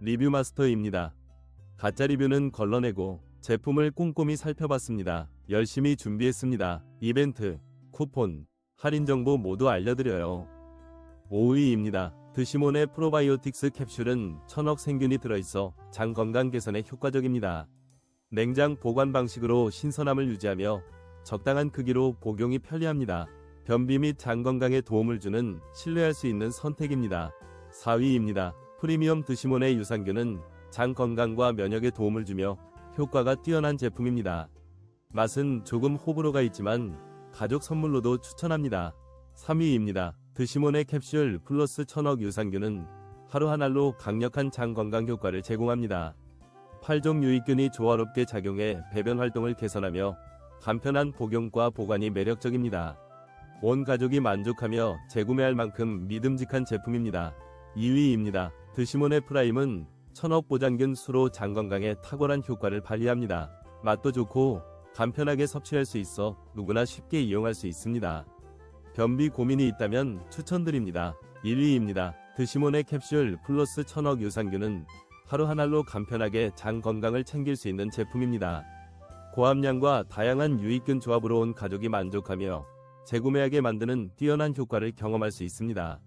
리뷰 마스터입니다. 가짜 리뷰는 걸러내고 제품을 꼼꼼히 살펴봤습니다. 열심히 준비했습니다. 이벤트, 쿠폰, 할인 정보 모두 알려드려요. 5위입니다. 드시몬의 프로바이오틱스 캡슐은 천억 생균이 들어있어 장 건강 개선에 효과적입니다. 냉장 보관 방식으로 신선함을 유지하며 적당한 크기로 복용이 편리합니다. 변비 및 장 건강에 도움을 주는 신뢰할 수 있는 선택입니다. 4위입니다. 프리미엄 드시몬의 유산균은 장 건강과 면역에 도움을 주며 효과가 뛰어난 제품입니다. 맛은 조금 호불호가 있지만 가족 선물로도 추천합니다. 3위입니다. 드시몬의 캡슐 플러스 천억 유산균은 하루 한 알로 강력한 장 건강 효과를 제공합니다. 8종 유익균이 조화롭게 작용해 배변 활동을 개선하며 간편한 복용과 보관이 매력적입니다. 온 가족이 만족하며 재구매할 만큼 믿음직한 제품입니다. 2위입니다. 드시몬의 프라임은 천억 보장균 수로 장 건강에 탁월한 효과를 발휘합니다. 맛도 좋고 간편하게 섭취할 수 있어 누구나 쉽게 이용할 수 있습니다. 변비 고민이 있다면 추천드립니다. 1위입니다. 드시몬의 캡슐 플러스 천억 유산균은 하루 한 알로 간편하게 장 건강을 챙길 수 있는 제품입니다. 고함량과 다양한 유익균 조합으로 온 가족이 만족하며 재구매하게 만드는 뛰어난 효과를 경험할 수 있습니다.